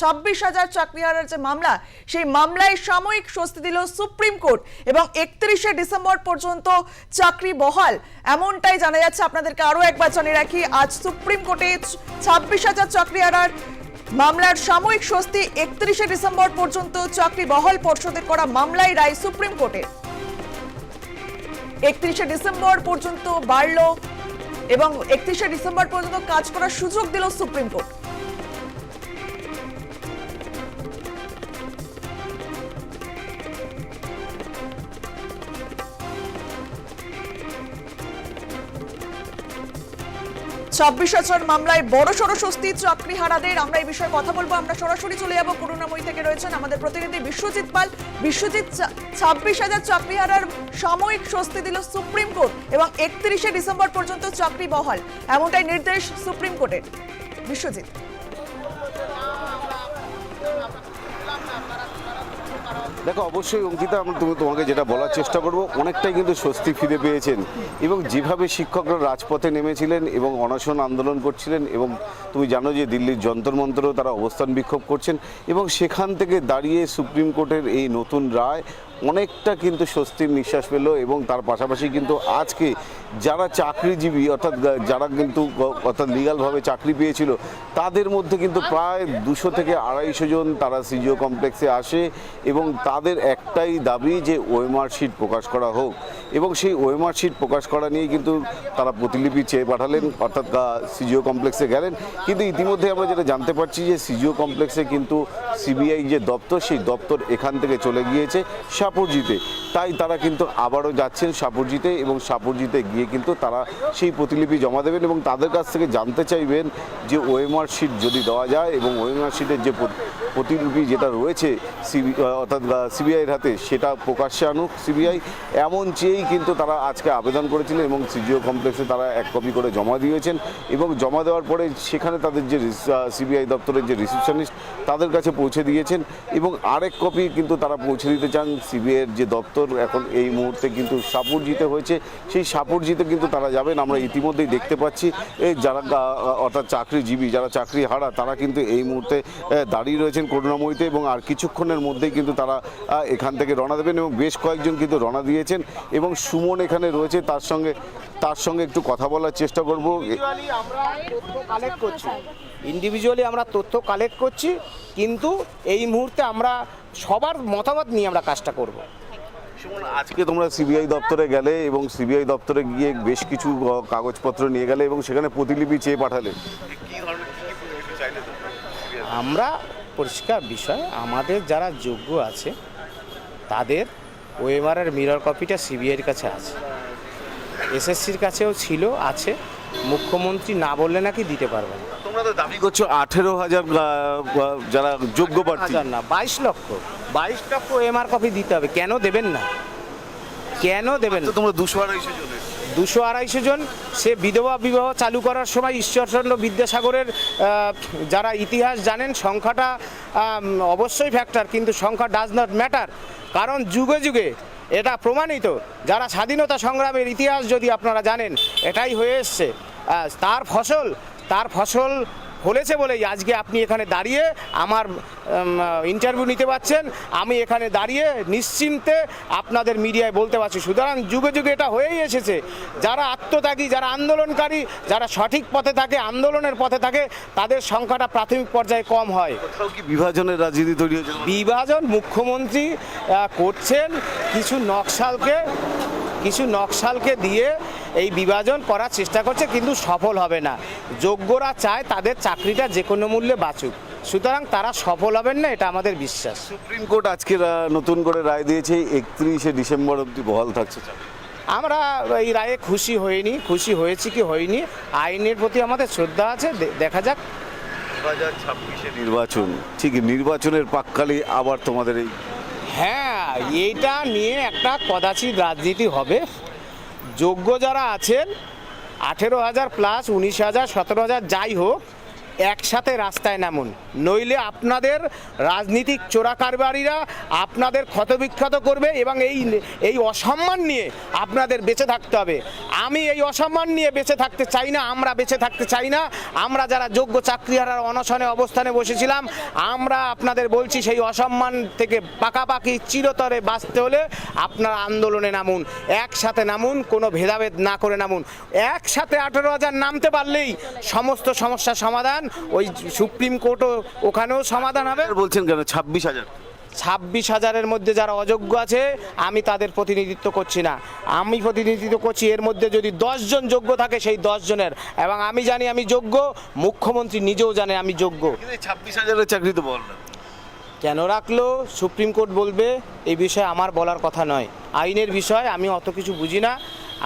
ছাব্বিশ হাজার চাকরিহারার যে মামলা, সেই মামলায় সাময়িক স্বস্তি দিল সুপ্রিম কোর্ট এবং একত্রিশে ডিসেম্বর পর্যন্ত চাকরি বহাল। এমনটাই জানা যাচ্ছে। আপনাদেরকে আরও একবার জানিয়ে রাখি, আজ সুপ্রিম কোর্টে ছাব্বিশ হাজার চাকরিহারার মামলার সাময়িক স্বস্তি একত্রিশে ডিসেম্বর পর্যন্ত চাকরি বহাল পর্ষদের করা মামলায় রায় সুপ্রিম কোর্টে। একত্রিশে ডিসেম্বর পর্যন্ত বাড়ল এবং একত্রিশে ডিসেম্বর পর্যন্ত কাজ করার সুযোগ দিল সুপ্রিম কোর্ট। ছাব্বিশ আচরণ মামলায় বড় সড় স্বস্তি, চাকরি হারাদের, আমরা এই বিষয়ে কথা বলব। আমরা সরাসরি চলে যাব। করুণাময়ী থেকে রয়েছেন আমাদের প্রতিনিধি বিশ্বজিৎ পাল। বিশ্বজিৎ ছাব্বিশ হাজার চাকরি হারার সাময়িক স্বস্তি দিল সুপ্রিম কোর্ট এবং একত্রিশে ডিসেম্বর পর্যন্ত চাকরি বহাল। এমনটাই নির্দেশ সুপ্রিম কোর্টের। বিশ্বজিৎ। দেখো, অবশ্যই অঙ্কিতা আমরা তুমি তোমাকে যেটা বলার চেষ্টা করব, অনেকটাই কিন্তু স্বস্তি ফিরে পেয়েছেন। এবং যেভাবে শিক্ষকরা রাজপথে নেমেছিলেন এবং অনশন আন্দোলন করছিলেন, এবং তুমি জানো যে দিল্লির যন্তর মন্ত্রেও তারা অবস্থান বিক্ষোভ করছেন, এবং সেখান থেকে দাঁড়িয়ে সুপ্রিম কোর্টের এই নতুন রায় অনেকটা কিন্তু স্বস্তির নিঃশ্বাস পেল এবং তার পাশাপাশি কিন্তু আজকে যারা চাকরিজীবী অর্থাৎ যারা কিন্তু অর্থাৎ লিগালভাবে চাকরি পেয়েছিল, তাদের মধ্যে কিন্তু প্রায় দুশো থেকে আড়াইশো জন তারা সিজিও কমপ্লেক্সে আসে এবং তাদের একটাই দাবি যে ওয়েমার শিট প্রকাশ করা হোক। এবং সেই ওয়েমার শিট প্রকাশ করা নিয়ে কিন্তু তারা প্রতিলিপি চেয়ে পাঠালেন, অর্থাৎ সিজিও কমপ্লেক্সে গেলেন। কিন্তু ইতিমধ্যে আমরা যেটা জানতে পারছি যে সিজিও কমপ্লেক্সে কিন্তু সিবিআই যে দপ্তর, সেই দপ্তর এখান থেকে চলে গিয়েছে। সাপুরজিতে। তাই তারা কিন্তু আবারও যাচ্ছেন সাপুরজিতে এবং সাপুরজিতে গিয়ে কিন্তু তারা সেই প্রতিলিপি জমা দেবেন এবং তাদের কাছ থেকে জানতে চাইবেন যে ওএমআর শিট যদি দেওয়া যায় এবং ওএমআর শিটের যে প্রত- প্রতিলিপি যেটা রয়েছে সিবি অর্থাৎ সিবিআইয়ের হাতে, সেটা প্রকাশ্যে আনুক। সিবিআই এমন চেয়েই কিন্তু তারা আজকে আবেদন করেছিলেন এবং সিজিও কমপ্লেক্সে তারা এক কপি করে জমা দিয়েছেন এবং জমা দেওয়ার পরে সেখানে তাদের যে সিবিআই দপ্তরের যে রিসেপশনিস্ট, তাদের কাছে পৌঁছে দিয়েছেন এবং আরেক কপি কিন্তু তারা পৌঁছে দিতে চান সিবিআইয়ের যে দপ্তর। এখন এই মুহূর্তে কিন্তু সাপুরজিতে হয়েছে। সেই সাপুরজিতে কিন্তু তারা যাবেন। আমরা ইতিমধ্যেই দেখতে পাচ্ছি এই যারা অর্থাৎ চাকরিজীবী, যারা চাকরি হারা, তারা কিন্তু এই মুহূর্তে দাঁড়িয়ে রয়েছেন। করুণাময়ীতে এবং আর কিছুক্ষণের মধ্যেই কিন্তু তারা এখান থেকে রওনা দেবেন এবং বেশ কয়েকজন কিন্তু রওনা দিয়েছেন এবং সুমন এখানে রয়েছে তার সঙ্গে তার সঙ্গে একটু কথা বলার চেষ্টা করব। ইন্ডিভিজুয়ালি আমরা তথ্য কালেক্ট করছি। ইন্ডিভিজুয়ালি আমরা তথ্য কালেক্ট করছি কিন্তু এই মুহূর্তে আমরা সবার মতামত নিয়ে আমরা কাজটা করব। আজকে তোমরা সিবিআই দপ্তরে গেলে এবং সিবিআই দপ্তরে গিয়ে বেশ কিছু কাগজপত্র নিয়ে গেলে এবং সেখানে প্রতিলিপি চেয়ে পাঠালে। আমরা পরিষ্কার বিষয় আমাদের যারা যোগ্য আছে তাদের ওএমআরের মিরর কপিটা সিবিআইয়ের কাছে আছে। এসএসসির কাছেও ছিল আছে। মুখ্যমন্ত্রী না বললে নাকি দিতে পারবে না। তোমরা তো দাবি করছ আঠেরো হাজার যারা যোগ্য প্রার্থী। হাজার না বাইশ লক্ষ। বাইশ লক্ষ এমআর কপি দিতে হবে। কেন দেবেন না? কেন দেবেন না? তোমরা দুশো আড়াইশো দুশো আড়াইশো জন সে বিধবা বিবাহ চালু করার সময় ঈশ্বরচন্দ্র বিদ্যাসাগরের যারা ইতিহাস জানেন, সংখ্যাটা অবশ্যই ফ্যাক্টর কিন্তু সংখ্যা ডাজ নট ম্যাটার কারণ যুগে যুগে এটা প্রমাণিত, যারা স্বাধীনতা সংগ্রামের ইতিহাস যদি আপনারা জানেন, এটাই হয়ে এসছে। তার ফসল তার ফসল ফলেছে বলেই আজকে আপনি এখানে দাঁড়িয়ে আমার ইন্টারভিউ নিতে পারছেন। আমি এখানে দাঁড়িয়ে নিশ্চিন্তে আপনাদের মিডিয়ায় বলতে পারছি। সুতরাং যুগে যুগে এটা হয়েই এসেছে। যারা আত্মত্যাগী যারা আন্দোলনকারী যারা সঠিক পথে থাকে আন্দোলনের পথে থাকে তাদের সংখ্যাটা প্রাথমিক পর্যায়ে কম হয়। বিভাজনের রাজনীতি তৈরি বিভাজন মুখ্যমন্ত্রী করছেন কিছু নকশালকে কিছু নকশালকে দিয়ে এই বিভাজন করার চেষ্টা করছে কিন্তু সফল হবে না। যোগ্যরা চায় তাদের চাকরিটা যে কোনো মূল্যে বাঁচুক। সুতরাং তারা সফল হবেন না এটা আমাদের বিশ্বাস। সুপ্রিম কোর্ট আজকে নতুন করে রায় দিয়েছে একত্রিশে ডিসেম্বর অবধি বহাল থাকছে। আমরা এই রায়ে খুশি হইনি খুশি হয়েছি কি হয়নি আইনের প্রতি আমাদের শ্রদ্ধা আছে দেখা যাক। দু নির্বাচন ঠিক নির্বাচনের পাককালে আবার তোমাদের এই হ্যাঁ এইটা নিয়ে একটা কদাচিৎ রাজনীতি হবে। যোগ্য যারা আছেন, আঠেরো হাজার প্লাস উনিশ হাজার, সতেরো হাজার, যাই হোক একসাথে রাস্তায় নামুন। নইলে আপনাদের রাজনীতিক চোরাকারবারীরা আপনাদের ক্ষতবিক্ষত করবে এবং এই এই অসম্মান নিয়ে আপনাদের বেঁচে থাকতে হবে। আমি এই অসম্মান নিয়ে বেঁচে থাকতে চাই না, আমরা বেঁচে থাকতে চাই না। আমরা যারা যোগ্য চাকরিহারার অনশনে অবস্থানে বসেছিলাম, আমরা আপনাদের বলছি সেই অসম্মান থেকে পাকাপাকি চিরতরে বাঁচতে হলে আপনারা আন্দোলনে নামুন। একসাথে নামুন, কোনো ভেদাভেদ না করে নামুন। একসাথে আঠেরো হাজার নামতে পারলেই সমস্ত সমস্যার সমাধান ওই সুপ্রিম কোর্টও ওখানেও সমাধান হবে? বলছেন কেন? ছাব্বিশ হাজার। ছাব্বিশ হাজারের মধ্যে যারা অযোগ্য আছে আমি তাদের প্রতিনিধিত্ব করছি না। আমি প্রতিনিধিত্ব করছি এর মধ্যে যদি জন যোগ্য থাকে সেই জনের এবং আমি জানি আমি যোগ্য মুখ্যমন্ত্রী নিজেও জানে আমি যোগ্য। ছাব্বিশ হাজারের চাকরি তো বল কেন রাখল? সুপ্রিম কোর্ট বলবে এই বিষয়ে আমার বলার কথা নয়। আইনের বিষয় আমি অত কিছু বুঝি না।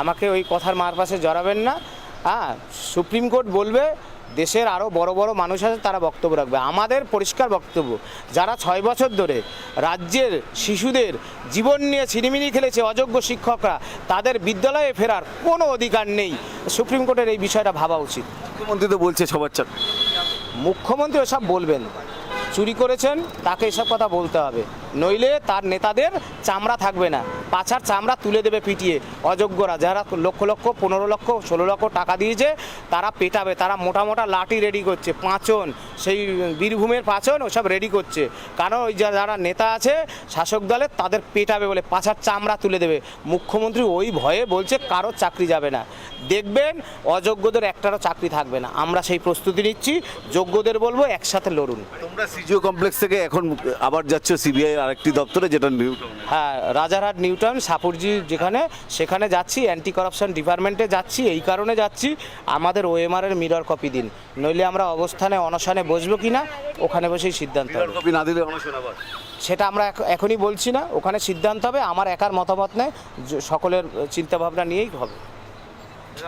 আমাকে ওই কথার মার পাশে জড়াবেন না। হ্যাঁ সুপ্রিম কোর্ট বলবে দেশের আরও বড় বড় মানুষ আছে তারা বক্তব্য রাখবে। আমাদের পরিষ্কার বক্তব্য যারা ছয় বছর ধরে রাজ্যের শিশুদের জীবন নিয়ে ছিনিমিনি খেলেছে অযোগ্য শিক্ষকরা তাদের বিদ্যালয়ে ফেরার কোনো অধিকার নেই। সুপ্রিম কোর্টের এই বিষয়টা ভাবা উচিত। মুখ্যমন্ত্রী তো বলছে সবার চাকরি মুখ্যমন্ত্রী ওসব বলবেন চুরি করেছেন তাকে এসব কথা বলতে হবে। নইলে তার নেতাদের চামড়া থাকবে না। পাছার চামড়া তুলে দেবে পিটিয়ে। অযোগ্যরা যারা লক্ষ লক্ষ, পনেরো লক্ষ, ষোলো লক্ষ টাকা দিয়েছে, তারা পেটাবে, তারা মোটা মোটা লাঠি রেডি করছে, পাঁচন, সেই বীরভূমের পাঁচন ওসব রেডি করছে। কারণ ওই যারা নেতা আছে, শাসক দলের তাদের পেটাবে বলে পাছার চামড়া তুলে দেবে। মুখ্যমন্ত্রী ওই ভয়ে বলছে, কারও চাকরি যাবে না। দেখবেন, অযোগ্যদের একটারও চাকরি থাকবে না। আমরা সেই প্রস্তুতি নিচ্ছি, যোগ্যদের বলব, একসাথে লড়ুন। তোমরা সিজিও কমপ্লেক্স থেকে এখন আবার যাচ্ছ, সিবিআই আরেকটি দপ্তরে যেটা নিউ হ্যাঁ রাজারহাট নিউটাউন সাপুরজি যেখানে সেখানে যাচ্ছি অ্যান্টি করাপশন ডিপার্টমেন্টে যাচ্ছি এই কারণে যাচ্ছি আমাদের ওএমআর এর মিরর কপি দিন। নইলে আমরা অবস্থানে অনশনে বসবো কি না ওখানে বসেই সিদ্ধান্ত হবে। কপি না দিলে অনশন আবার? সেটা আমরা এখ- এখনই বলছি না ওখানে সিদ্ধান্ত হবে আমার একার মতামত নেই সকলের চিন্তাভাবনা নিয়েই হবে।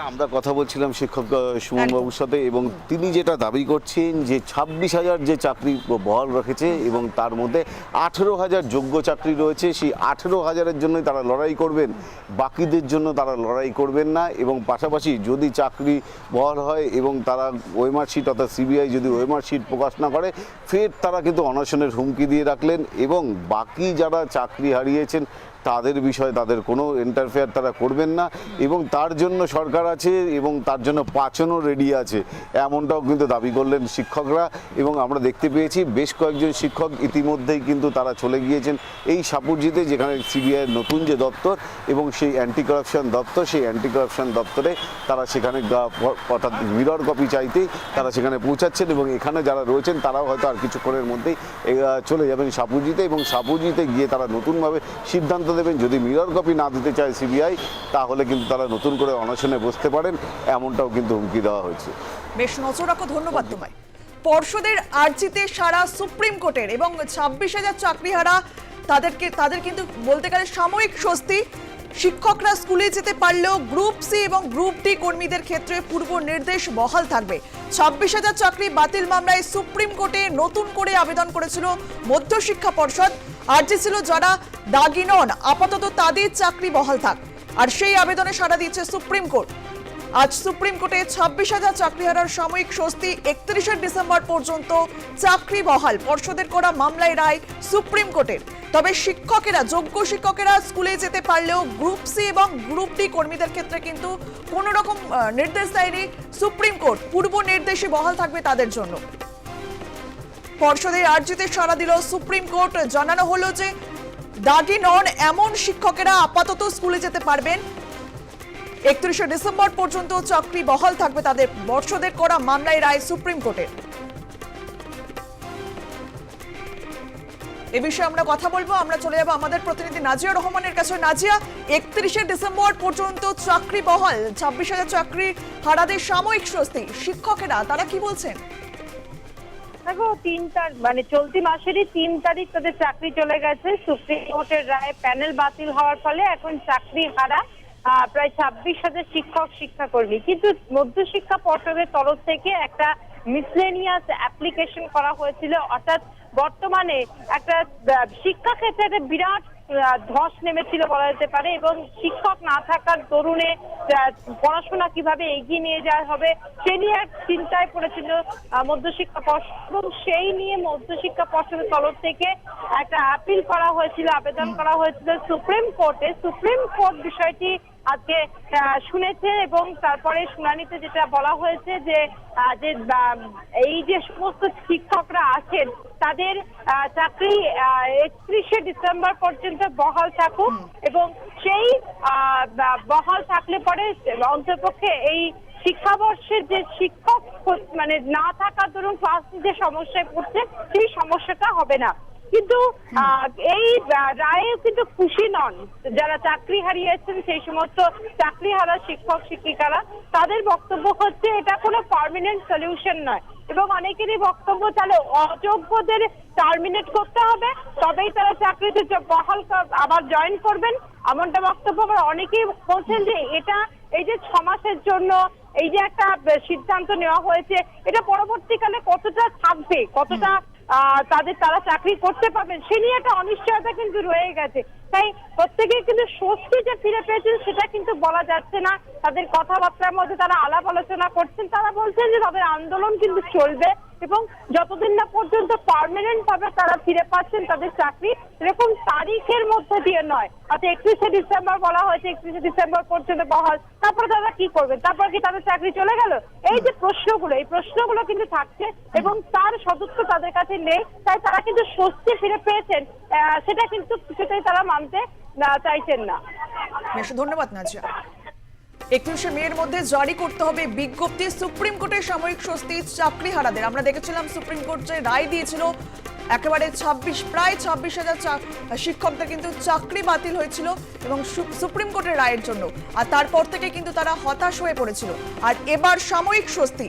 আমরা কথা বলছিলাম শিক্ষক আহ, সুমন বাবুর সাথে এবং তিনি যেটা দাবি করছেন যে ছাব্বিশ হাজার যে চাকরি বহাল রেখেছে এবং তার মধ্যে আঠেরো হাজার যোগ্য চাকরি রয়েছে সেই আঠেরো হাজারের জন্যই তারা লড়াই করবেন। বাকিদের জন্য তারা লড়াই করবেন না এবং পাশাপাশি যদি চাকরি বহাল হয় এবং তারা ওয়েমার শিট অর্থাৎ সিবিআই যদি ওয়েমার শিট প্রকাশ না করে ফের তারা কিন্তু অনশনের হুমকি দিয়ে রাখলেন এবং বাকি যারা চাকরি হারিয়েছেন তাদের বিষয়ে তাদের কোনো ইন্টারফেয়ার তারা করবেন না এবং তার জন্য সরকার আছে এবং তার জন্য পাচনও রেডি আছে। এমনটাও কিন্তু দাবি করলেন শিক্ষকরা এবং আমরা দেখতে পেয়েছি বেশ কয়েকজন শিক্ষক ইতিমধ্যেই কিন্তু তারা চলে গিয়েছেন এই সাপুরজিতে যেখানে সিবিআইয়ের নতুন যে দপ্তর এবং সেই অ্যান্টি কারাপশন দপ্তর, সেই অ্যান্টি কারাপশন দপ্তরে তারা সেখানে অর্থাৎ মিরর কপি চাইতেই তারা সেখানে পৌঁছাচ্ছেন এবং এখানে যারা রয়েছেন তারাও হয়তো আর কিছুক্ষণের মধ্যেই চলে যাবেন সাপুরজিতে এবং সাপুরজিতে গিয়ে তারা নতুনভাবে সিদ্ধান্ত দেবেন। যদি মিরর কপি না দিতে চায় সিবিআই, তাহলে কিন্তু তারা নতুন করে অনশনে বসতে পারেন, এমনটাও কিন্তু হুমকি দেওয়া হয়েছে। বেশ, নজর রাখো, ধন্যবাদ তোমায়। পর্ষদের আর্জিতে সারা সুপ্রিম কোর্টের এবং ছাব্বিশ হাজার চাকরিহারা, তাদেরকে, তাদের কিন্তু বলতে গেলে সাময়িক স্বস্তি। শিক্ষকরা স্কুলে যেতে পারলেও গ্রুপ সি এবং গ্রুপ ডি কর্মীদের ক্ষেত্রে পূর্ব নির্দেশ বহাল থাকবে। ছাব্বিশ হাজার চাকরি বাতিল মামলায় সুপ্রিম কোর্টে নতুন করে আবেদন করেছিল মধ্যশিক্ষা পর্ষদ। আর্জি ছিল যারা দাগি নন, আপাতত তাদের চাকরি বহাল থাক। আর সেই আবেদনে সাড়া দিয়েছে সুপ্রিম কোর্ট। আজ সুপ্রিম কোর্টে ছাব্বিশ হাজার চাকরিহারার সাময়িক স্বস্তি একত্রিশে ডিসেম্বর পর্যন্ত চাকরি বহাল। পর্ষদের করা মামলায় রায় সুপ্রিম কোর্টের। তবে শিক্ষকেরা, যোগ্য শিক্ষকেরা স্কুলে যেতে পারলেও গ্রুপ সি এবং গ্রুপ ডি কর্মীদের ক্ষেত্রে কিন্তু কোনো রকম নির্দেশ দেয়নি সুপ্রিম কোর্ট। পূর্ব নির্দেশে বহাল থাকবে তাদের জন্য। পর্ষদের আর্জিতে সাড়া দিল সুপ্রিম কোর্ট। জানানো হলো যে দাগি নন এমন শিক্ষকেরা আপাতত স্কুলে যেতে পারবেন। একত্রিশে ডিসেম্বর পর্যন্ত চাকরি বহাল থাকবে তাদের বর্ষদের করা মামলায় রায় সুপ্রিম কোর্টের। এ বিষয়ে আমরা কথা বলব। আমরা চলে যাব আমাদের প্রতিনিধি নাজিয়া রহমানের কাছে। নাজিয়া, একত্রিশে ডিসেম্বর পর্যন্ত চাকরি বহাল। ছাব্বিশ হাজার চাকরি হারাদের সাময়িক স্বস্তি। শিক্ষকেরা, তারা কি বলছেন? দেখো তিনটা মানে চলতি মাসেরই তিন তারিখ তাদের চাকরি চলে গেছে। সুপ্রিম কোর্টের রায়ে প্যানেল বাতিল হওয়ার ফলে এখন চাকরি হারা প্রায় ছাব্বিশ হাজার শিক্ষক, শিক্ষাকর্মী। কিন্তু মধ্যশিক্ষা পর্ষদের তরফ থেকে একটা মিসলেনিয়াস অ্যাপ্লিকেশন করা হয়েছিল। অর্থাৎ বর্তমানে একটা শিক্ষা শিক্ষাক্ষেত্রে একটা বিরাট ধস নেমেছিল বলা যেতে পারে এবং শিক্ষক না থাকার দরুণে পড়াশোনা কীভাবে এগিয়ে নিয়ে যাওয়া হবে, সে নিয়ে এক চিন্তায় পড়েছিল মধ্যশিক্ষা পর্ষদ এবং সেই নিয়ে মধ্যশিক্ষা পর্ষদের তরফ থেকে একটা আপিল করা হয়েছিল, আবেদন করা হয়েছিল সুপ্রিম কোর্টে। সুপ্রিম কোর্ট বিষয়টি আজকে শুনেছে এবং তারপরে শুনানিতে যেটা বলা হয়েছে যে যে এই যে সমস্ত শিক্ষকরা আছেন, তাদের চাকরি একত্রিশে ডিসেম্বর পর্যন্ত বহাল থাকুক এবং সেই বহাল থাকলে পরে অন্তপক্ষে এই শিক্ষাবর্ষের যে শিক্ষক মানে না থাকার দরুন ক্লাস যে সমস্যায় পড়ছে, সেই সমস্যাটা হবে না। কিন্তু আহ, এই রায়ে কিন্তু খুশি নন যারা চাকরি হারিয়েছেন সেই সমস্ত চাকরি হারা শিক্ষক শিক্ষিকারা। তাদের বক্তব্য হচ্ছে এটা কোনো পার্মানেন্ট সলিউশন নয়। এবং অনেকেরই বক্তব্য তাহলে অযোগ্যদের টার্মিনেট করতে হবে তবেই তারা চাকরিতে বহাল আবার জয়েন করবেন। এমনটা বক্তব্য আবার অনেকেই বলছেন যে এটা এই যে ছ মাসের জন্য এই যে একটা সিদ্ধান্ত নেওয়া হয়েছে এটা পরবর্তীকালে কতটা থাকবে কতটা তাদের তারা চাকরি করতে পারবেন। সে নিয়ে একটা অনিশ্চয়তা কিন্তু রয়ে গেছে। তাই প্রত্যেকেই কিন্তু স্বস্তি যে ফিরে পেয়েছেন, সেটা কিন্তু বলা যাচ্ছে না। তাদের কথাবার্তার মধ্যে তারা আলাপ আলোচনা করছেন, তারা বলছেন যে তাদের আন্দোলন কিন্তু চলবে এবং যতদিন না পর্যন্ত পার্মানেন্ট ভাবে তারা ফিরে পাচ্ছেন তাদের চাকরি এরকম তারিখের মধ্যে দিয়ে নয়। অর্থাৎ একত্রিশে ডিসেম্বর বলা হয়েছে, একত্রিশে ডিসেম্বর পর্যন্ত বহাল। তারপরে তারা কি করবেন তারপর কি তাদের চাকরি চলে গেল? এই যে প্রশ্নগুলো, এই প্রশ্নগুলো কিন্তু থাকছে এবং তার সদস্য তাদের কাছে নেই। তাই তারা কিন্তু স্বস্তি ফিরে পেয়েছেন। সেটা কিন্তু কিছুতেই তারা মানতে না চাইছেন না। ধন্যবাদ, নাজিয়া। একত্রিশে মেয়ের মধ্যে জারি করতে হবে বিজ্ঞপ্তি। সুপ্রিম কোর্টের সাময়িক স্বস্তি চাকরি হারাদের আমরা দেখেছিলাম সুপ্রিম কোর্ট যে রায় দিয়েছিল, একেবারে ছাব্বিশ, প্রায় ছাব্বিশ হাজার শিক্ষকদের কিন্তু চাকরি বাতিল হয়েছিল এবং সুপ্রিম কোর্টের রায়ের জন্য। আর তারপর থেকে কিন্তু তারা হতাশ হয়ে পড়েছিল। আর এবার সাময়িক স্বস্তি।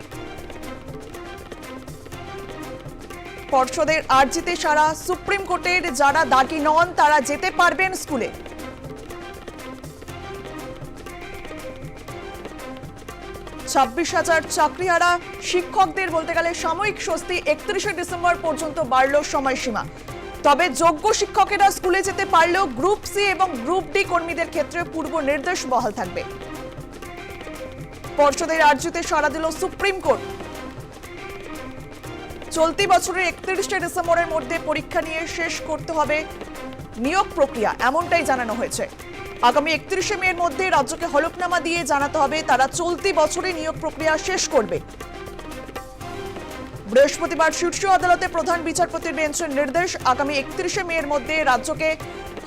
পর্ষদের আর্জিতে সারা সুপ্রিম কোর্টের যারা দাগি নন, তারা যেতে পারবেন স্কুলে। ছাব্বিশ হাজার চাকরিহারা শিক্ষকদের বলতে গেলে সাময়িক স্বস্তি একত্রিশে ডিসেম্বর পর্যন্ত বাড়ল সময়সীমা। তবে যোগ্য শিক্ষকেরা স্কুলে যেতে পারলেও গ্রুপ সি এবং গ্রুপ ডি কর্মীদের ক্ষেত্রে পূর্ব নির্দেশ বহাল থাকবে। পর্ষদের আর্জিতে সাড়া দিল সুপ্রিম কোর্ট। চলতি বছরের একত্রিশে ডিসেম্বরের মধ্যে পরীক্ষা নিয়ে শেষ করতে হবে নিয়োগ প্রক্রিয়া, এমনটাই জানানো হয়েছে। আগামী একত্রিশে মের মধ্যে রাজ্যকে হলফনামা দিয়ে জানাতে হবে তারা চলতি বছরে নিয়োগ প্রক্রিয়া শেষ করবে। বৃহস্পতিবার শীর্ষ আদালতে প্রধান বিচারপতির বেঞ্চের নির্দেশ, আগামী একত্রিশে মের মধ্যে রাজ্যকে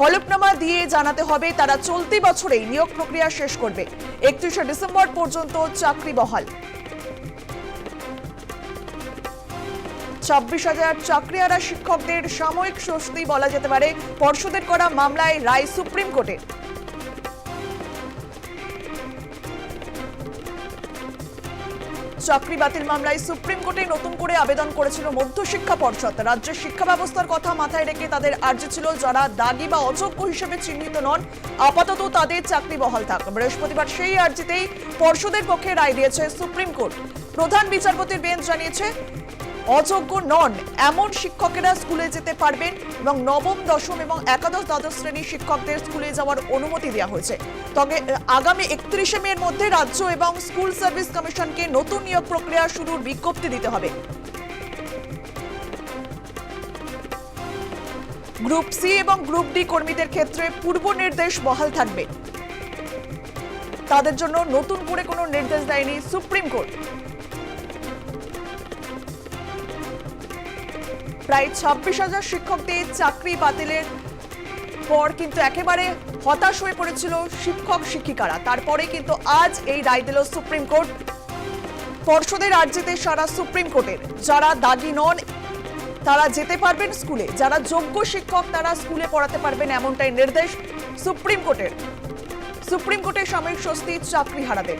হলফনামা দিয়ে জানাতে হবে তারা চলতি বছরেই নিয়োগ প্রক্রিয়া শেষ করবে। একত্রিশে ডিসেম্বর পর্যন্ত চাকরি বহাল। ছাব্বিশ হাজার চাকরিহারা শিক্ষকদের সাময়িক স্বস্তি বলা যেতে পারে। পর্ষদের করা মামলায় রায় সুপ্রিম কোর্টে। চাকরি বাতিল মামলায় সুপ্রিম কোর্টে নতুন করে আবেদন করেছিল মধ্যশিক্ষা পর্ষদ। রাজ্যের শিক্ষা ব্যবস্থার কথা মাথায় রেখে তাদের আর্জি ছিল যারা দাগি বা অযোগ্য হিসেবে চিহ্নিত নন। আপাতত তাদের চাকরি বহাল থাক। বৃহস্পতিবার সেই আর্জিতেই পর্ষদের পক্ষে রায় দিয়েছে সুপ্রিম কোর্ট। প্রধান বিচারপতির বেঞ্চ জানিয়েছে অযোগ্য নন, এমন শিক্ষকেরা স্কুলে যেতে পারবেন এবং নবম, দশম এবং একাদশ, দ্বাদশ শ্রেণির শিক্ষকদের স্কুলে যাওয়ার অনুমতি দেওয়া হয়েছে। তবে আগামী একত্রিশে মের মধ্যে রাজ্য এবং স্কুল সার্ভিস কমিশনকে নতুন নিয়োগ প্রক্রিয়া শুরুর বিজ্ঞপ্তি দিতে হবে। গ্রুপ সি এবং গ্রুপ ডি কর্মীদের ক্ষেত্রে পূর্ব নির্দেশ বহাল থাকবে। তাদের জন্য নতুন করে কোনো নির্দেশ দেয়নি সুপ্রিম কোর্ট। প্রায় ছাব্বিশ হাজার শিক্ষকদের চাকরি বাতিলের পর কিন্তু একেবারে হতাশ হয়ে পড়েছিল শিক্ষক শিক্ষিকারা। তারপরে কিন্তু আজ এই রায় দিল সুপ্রিম কোর্ট। পর্ষদের আর্জিতে সারা সুপ্রিম কোর্টের। যারা দাগি নন, তারা যেতে পারবেন স্কুলে। যারা যোগ্য শিক্ষক, তারা স্কুলে পড়াতে পারবেন এমনটাই নির্দেশ সুপ্রিম কোর্টের। সুপ্রিম কোর্টের সাময়িক স্বস্তি চাকরি হারাদের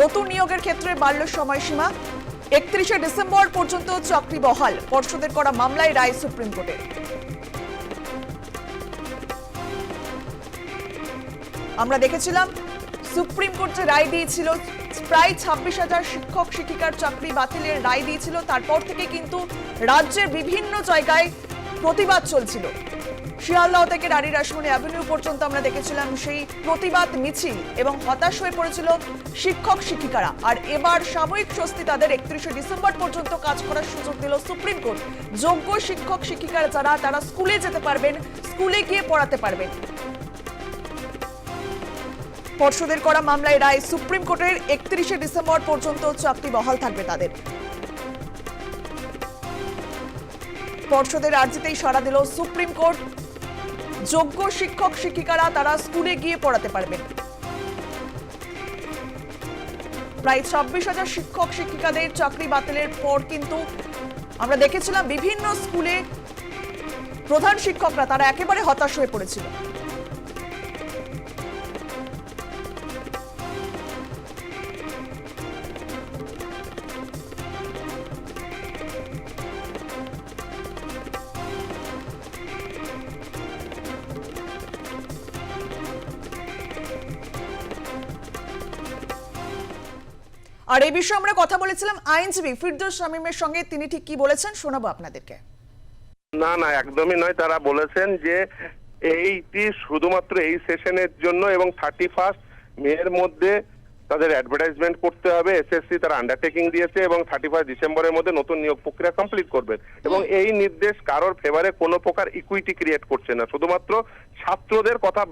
নতুন নিয়োগের ক্ষেত্রে বাড়ল সময়সীমা। একত্রিশে ডিসেম্বর পর্যন্ত চাকরি বহাল। পর্ষদের করা মামলায় রায় সুপ্রিম কোর্টের আমরা দেখেছিলাম, সুপ্রিম কোর্ট যে রায় দিয়েছিল, প্রায় ছাব্বিশ হাজার শিক্ষক শিক্ষিকার চাকরি বাতিলের রায় দিয়েছিল। তারপর থেকে কিন্তু রাজ্যের বিভিন্ন জায়গায় প্রতিবাদ চলছিল। শিয়ালদহ থেকে রানী রাসমণি অ্যাভিনিউ পর্যন্ত আমরা দেখেছিলাম সেই প্রতিবাদ মিছিল এবং হতাশ হয়ে পড়েছিল শিক্ষক, শিক্ষিকারা। আর এবার সাময়িক স্বস্তি তাদের একত্রিশে ডিসেম্বর পর্যন্ত কাজ করার সুযোগ দিল সুপ্রিম কোর্ট। যোগ্য শিক্ষক, শিক্ষিকারা যারা, তারা স্কুলে যেতে পারবেন, স্কুলে গিয়ে পড়াতে পারবেন। পর্ষদের করা মামলায় রায় সুপ্রিম কোর্টের একত্রিশে ডিসেম্বর পর্যন্ত চাকরি বহাল থাকবে তাদের। পর্ষদের আর্জিতেই সাড়া দিল সুপ্রিম কোর্ট। যোগ্য শিক্ষক শিক্ষিকারা তারা স্কুলে গিয়ে পড়াতে পারবেন। প্রায় ছাব্বিশ হাজার শিক্ষক শিক্ষিকাদের চাকরি বাতিলের পর কিন্তু আমরা দেখেছিলাম বিভিন্ন স্কুলে প্রধান শিক্ষকরা তারা একেবারে হতাশ হয়ে পড়েছিল। আর এই বিষয়ে আমরা কথা বলেছিলাম আইনজীবী ফিরদৌস শামীমের সঙ্গে। তিনি ঠিক কি বলেছেন? শোনাবো আপনাদেরকে। না না একদমই নয়। তারা বলেছেন যে এইটি শুধুমাত্র এই সেশনের জন্য এবং থার্টি ফার্স্ট মেয়ের মধ্যে তাদের অ্যাডভার্টাইজমেন্ট করতে হবে। এসএসসি তারা আন্ডারটেকিং দিয়েছে এবং থার্টি ফার্স্ট ডিসেম্বরের মধ্যে নতুন নিয়োগ প্রক্রিয়া কমপ্লিট করবেন এবং এই নির্দেশ কারোর ফেভারে কোনো প্রকার ইকুইটি ক্রিয়েট করছে না। শুধুমাত্র ছাত্রদের কথা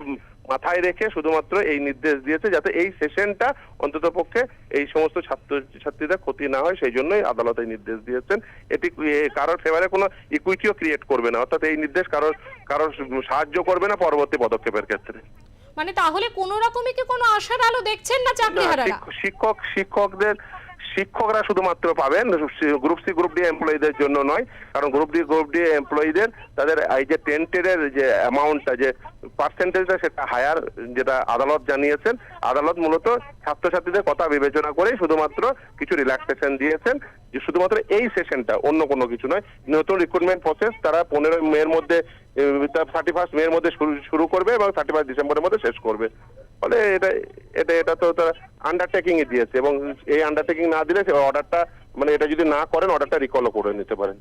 মাথায় রেখে শুধুমাত্র এই নির্দেশ দিয়েছে যাতে এই সেশনটা অন্তত পক্ষে এই সমস্ত ছাত্র ছাত্রীদের ক্ষতি না হয় সেই জন্যই আদালত এই নির্দেশ দিয়েছেন। এটি কারোর ফেভারে কোনো ইকুইটিও ক্রিয়েট করবে না অর্থাৎ এই নির্দেশ কারোর কারোর সাহায্য করবে না পরবর্তী পদক্ষেপের ক্ষেত্রে। মানে তাহলে কোনো রকমই কি কোনো আশার আলো দেখছেন না চাকরিহারারা? শিক্ষক শিক্ষকদের শিক্ষকরা শুধুমাত্র পাবেন গ্রুপ সি গ্রুপ ডি এমপ্লয়ীদের জন্য নয়, কারণ গ্রুপ ডি গ্রুপ ডি এমপ্লয়ীদের তাদের এই যে টেন্টেডের যে অ্যামাউন্টটা যে পার্সেন্টেজটা সেটা হায়ার যেটা আদালত জানিয়েছেন। আদালত মূলত ছাত্রছাত্রীদের কথা বিবেচনা করেই শুধুমাত্র কিছু রিল্যাক্সেশন দিয়েছেন, যে শুধুমাত্র এই সেশনটা অন্য কোনো কিছু নয়। নতুন রিক্রুটমেন্ট প্রসেস তারা পনেরোই মের মধ্যে থার্টি ফার্স্ট মের মধ্যে শুরু শুরু করবে এবং থার্টি ফার্স্ট ডিসেম্বরের মধ্যে শেষ করবে। ফলে এটা এটা এটা তো তারা আন্ডারটেকিং এ দিয়েছে এবং এই আন্ডারটেকিং না দিলে অর্ডারটা মানে এটা যদি না করেন অর্ডারটা রিকলও করে নিতে পারেন।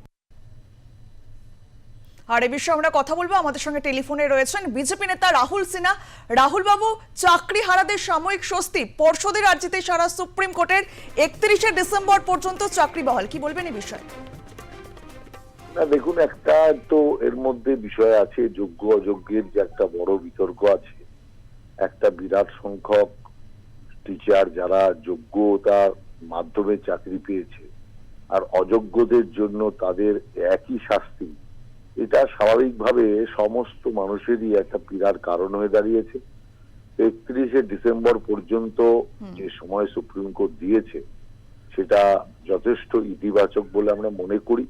আর এ বিষয়ে আমরা কথা বলব। আমাদের সঙ্গে টেলিফোনে রয়েছেন বিজেপি নেতা রাহুল সিনহা। রাহুল বাবু চাকরি হারাদের সাময়িক স্বস্তি পর্ষদের আর্জিতে সারা সুপ্রিম কোর্টের একত্রিশে ডিসেম্বর পর্যন্ত চাকরি বহাল। কি বলবেন এই বিষয়ে? না দেখুন একটা তো এর মধ্যে বিষয় আছে যোগ্য অযোগ্যের যে একটা বড় বিতর্ক আছে। একটা বিরাট সংখ্যক টিচার যারা যোগ্যতার মাধ্যমে চাকরি পেয়েছে আর অযোগ্যদের জন্য তাদের একই শাস্তি এটা স্বাভাবিকভাবে সমস্ত মানুষেরই একটা পীড়ার কারণ হয়ে দাঁড়িয়েছে। একত্রিশে ডিসেম্বর পর্যন্ত যে সময় সুপ্রিম কোর্ট দিয়েছে সেটা যথেষ্ট ইতিবাচক বলে আমরা মনে করি।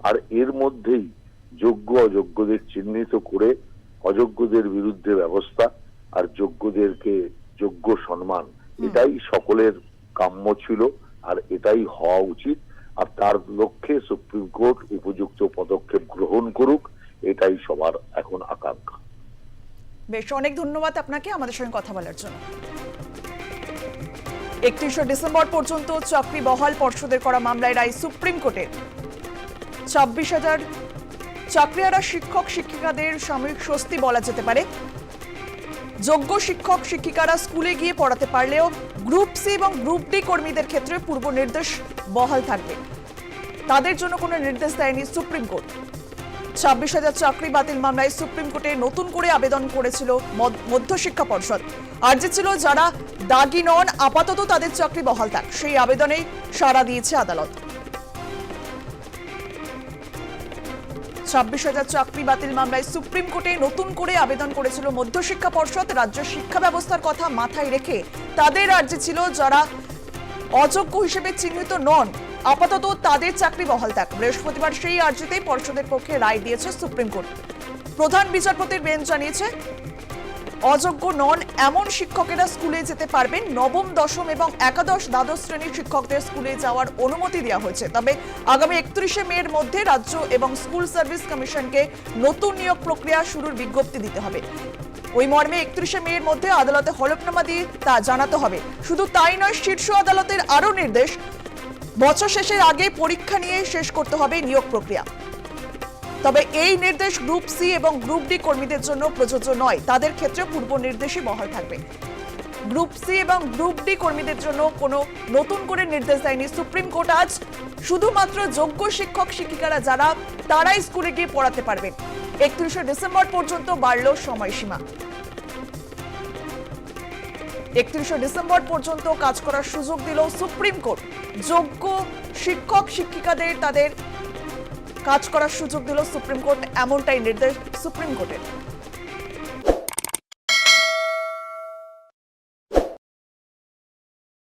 আর এর মধ্যেই যোগ্য অযোগ্যদের চিহ্নিত করে অযোগ্যদের বিরুদ্ধে ব্যবস্থা আর যোগ্যদেরকে যোগ্য সম্মান, এটাই সকলের কাম্য ছিল আর এটাই হওয়া উচিত। আর তার লক্ষ্যে সুপ্রিম কোর্ট উপযুক্ত পদক্ষেপ গ্রহণ করুক, এটাই সবার এখন আকাঙ্ক্ষা। বেশ, অনেক ধন্যবাদ আপনাকে আমাদের সঙ্গে কথা বলার জন্য। একত্রিশে ডিসেম্বর পর্যন্ত চাকরি বহাল পর্ষদের করা মামলায় রায় সুপ্রিম কোর্টের। ছাব্বিশ হাজার চাকরিহারা শিক্ষক, শিক্ষিকাদের সাময়িক স্বস্তি বলা যেতে পারে। যোগ্য শিক্ষক, শিক্ষিকারা স্কুলে গিয়ে পড়াতে পারলেও গ্রুপ সি এবং গ্রুপ ডি কর্মীদের ক্ষেত্রে পূর্ব নির্দেশ বহাল থাকবে। তাদের জন্য কোনো নির্দেশ দেয়নি সুপ্রিম কোর্ট। ছাব্বিশ হাজার চাকরি বাতিল মামলায় সুপ্রিম কোর্টে নতুন করে আবেদন করেছিল মধ্যশিক্ষা পর্ষদ। আর্জি ছিল যারা দাগি নন, আপাতত তাদের চাকরি বহাল থাক। সেই আবেদনেই সাড়া দিয়েছে আদালত। ছাব্বিশ হাজার চাকরি বাতিল মামলায় সুপ্রিম কোর্টে নতুন করে আবেদন করেছিল মধ্যশিক্ষা পর্ষদ, রাজ্য শিক্ষা ব্যবস্থার কথা মাথায় রেখে। তাদের আর্জি ছিল যারা অযোগ্য হিসেবে চিহ্নিত নন, আপাতত তাদের চাকরি বহাল থাক। বৃহস্পতিবার সেই আর্জিতেই পর্ষদের পক্ষে রায় দিয়েছে সুপ্রিম কোর্ট। প্রধান বিচারপতির বেঞ্চ জানিয়েছে অযোগ্য নন এমন শিক্ষকেরা স্কুলে যেতে পারবেন। নবম, দশম এবং একাদশ দ্বাদশ শ্রেণির শিক্ষকদের স্কুলে যাওয়ার অনুমতি দেওয়া হয়েছে। তবে আগামী একত্রিশে মের মধ্যে রাজ্য এবং স্কুল সার্ভিস কমিশনকে নতুন নিয়োগ প্রক্রিয়া শুরুর বিজ্ঞপ্তি দিতে হবে। ওই মর্মে একত্রিশে মের মধ্যে আদালতে হলফনামা দিয়ে তা জানাতে হবে। শুধু তাই নয়, শীর্ষ আদালতের আরও নির্দেশ, বছর শেষের আগে পরীক্ষা নিয়ে শেষ করতে হবে নিয়োগ প্রক্রিয়া। তবে এই নির্দেশ গ্রুপ সি এবং গ্রুপ ডি কর্মীদের জন্য প্রযোজ্য নয়। তাদের ক্ষেত্রে পূর্ব নির্দেশই বহাল থাকবে। গ্রুপ সি এবং গ্রুপ ডি কর্মীদের জন্য কোনো নতুন করে নির্দেশ দেয়নি সুপ্রিম কোর্ট। আজ শুধুমাত্র যোগ্য শিক্ষক শিক্ষিকারা যারা, তারাই স্কুলে গিয়ে পড়াতে পারবেন। একত্রিশে ডিসেম্বর পর্যন্ত বাড়ল সময়সীমা। একত্রিশে ডিসেম্বর পর্যন্ত কাজ করার সুযোগ দিল সুপ্রিম কোর্ট। যোগ্য শিক্ষক শিক্ষিকাদের তাদের কাজ করার সুযোগ দিল সুপ্রিম কোর্ট এমনটাই নির্দেশ সুপ্রিম কোর্টের।